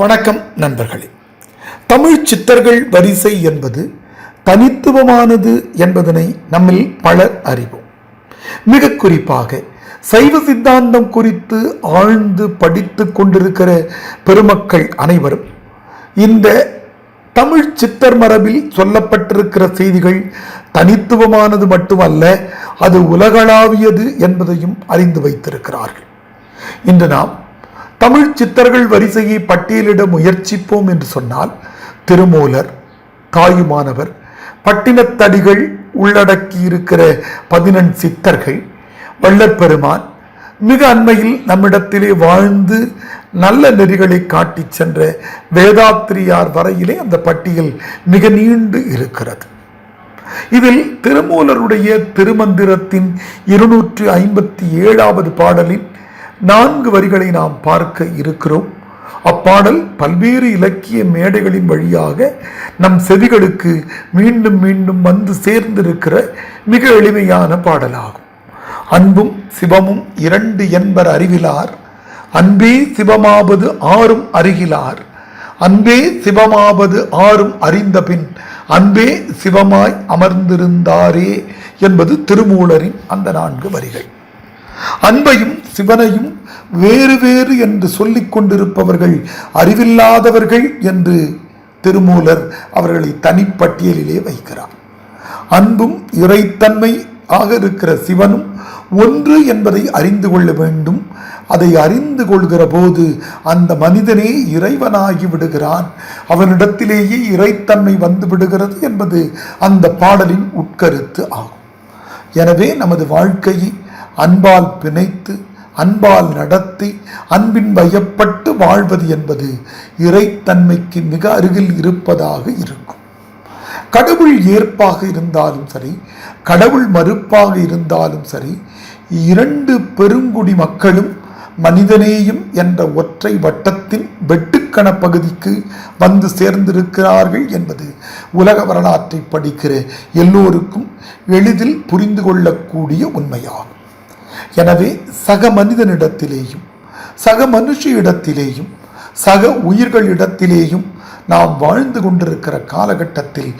வணக்கம் நண்பர்களே. தமிழ் சித்தர்கள் வரிசை என்பது தனித்துவமானது என்பதனை நம்மில் பலர் அறிவோம். மிக குறிப்பாக சைவ சித்தாந்தம் குறித்து ஆழ்ந்து படித்து கொண்டிருக்கிற பெருமக்கள் அனைவரும் இந்த தமிழ் சித்தர் மரபில் சொல்லப்பட்டிருக்கிற செய்திகள் தனித்துவமானது மட்டுமல்ல அது உலகளாவியது என்பதையும் அறிந்து வைத்திருக்கிறார்கள். இன்று நாம் தமிழ் சித்தர்கள் வரிசையை பட்டியலிட முயற்சிப்போம் என்று சொன்னால் திருமூலர் தாயுமானவர் பட்டினத்தடிகள் உள்ளடக்கி இருக்கிற பதினெண் சித்தர்கள் வள்ளற்பெருமான் மிக அண்மையில் நம்மிடத்திலே வாழ்ந்து நல்ல நெறிகளை காட்டிச் சென்ற வேதாத்திரியார் வரையிலே அந்த பட்டியல் மிக நீண்டு இருக்கிறது. இதில் திருமூலருடைய திருமந்திரத்தின் இருநூற்று ஐம்பத்தி ஏழாவது பாடலின் நான்கு வரிகளை நாம் பார்க்க இருக்கிறோம். அப்பாடல் பல்வேறு இலக்கிய மேடைகளின் வழியாக நம் செவிகளுக்கு மீண்டும் மீண்டும் வந்து சேர்ந்திருக்கிற மிக எளிமையான பாடலாகும். அன்பும் சிவமும் இரண்டு என்பர் அறிவிலார். அன்பே சிவமாவது ஆறும் அருகிலார். அன்பே சிவமாவது ஆறும் அறிந்தபின் அன்பே சிவமாய் அமர்ந்திருந்தாரே என்பது திருமூலரின் அந்த நான்கு வரிகள். அன்பையும் சிவனையும் வேறு வேறு என்று சொல்லிக் கொண்டிருப்பவர்கள் அறிவில்லாதவர்கள் என்று திருமூலர் அவர்களை தனிப்பட்டியலிலே வைக்கிறார். அன்பும் இறைத்தன்மை ஆக இருக்கிற சிவனும் ஒன்று என்பதை அறிந்து கொள்ள வேண்டும். அதை அறிந்து கொள்கிற போது அந்த மனிதனே இறைவனாகி விடுகிறான். அவனிடத்திலேயே இறைத்தன்மை வந்து விடுகிறது என்பது அந்த பாடலின் உட்கருத்து ஆகும். எனவே நமது வாழ்க்கையை அன்பால் பிணைத்து அன்பால் நடத்தி அன்பின் வயப்பட்டு வாழ்வது என்பது இறைத்தன்மைக்கு மிக அருகில் இருப்பதாக இருக்கும். கடவுள் ஏற்பாக இருந்தாலும் சரி கடவுள் மறுப்பாக இருந்தாலும் சரி இரண்டு பெருங்குடி மக்களும் மனிதநேயம் என்ற ஒற்றை வட்டத்தின் வெட்டுக்கண பகுதிக்கு வந்து சேர்ந்திருக்கிறார்கள் என்பது உலக வரலாற்றை படிக்கிற எல்லோருக்கும் எளிதில் புரிந்து கொள்ளக்கூடிய உண்மையாகும். எனவே சக மனிதனிடத்திலேயும் சக மனுஷியிடத்திலேயும் சக உயிர்களிடத்திலேயும் நாம் வாழ்ந்து கொண்டிருக்கிற காலகட்டத்தில்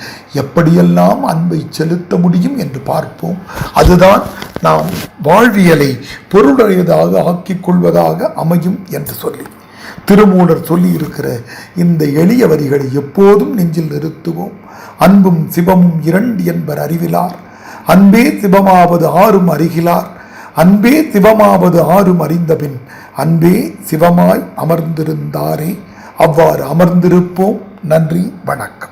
எப்படியெல்லாம் அன்பை செலுத்த முடியும் என்று பார்ப்போம். அதுதான் நாம் வாழ்வியலை பொருளுடையதாக ஆக்கிக் கொள்வதாக அமையும் என்று சொல்லி. திருமூலர் சொல்லியிருக்கிற இந்த எளிய வரிகளை எப்போதும் நெஞ்சில் நிறுத்துவோம். அன்பும் சிவமும் இரண்டு என்பர் அறிவிலார். அன்பே சிவமாவது ஆறும் அறிகிலார். அன்பே சிவமாவது ஆறும் அறிந்தபின் அன்பே சிவமாய் அமர்ந்திருந்தாரே. அவ்வாறு அமர்ந்திருப்போம். நன்றி வணக்கம்.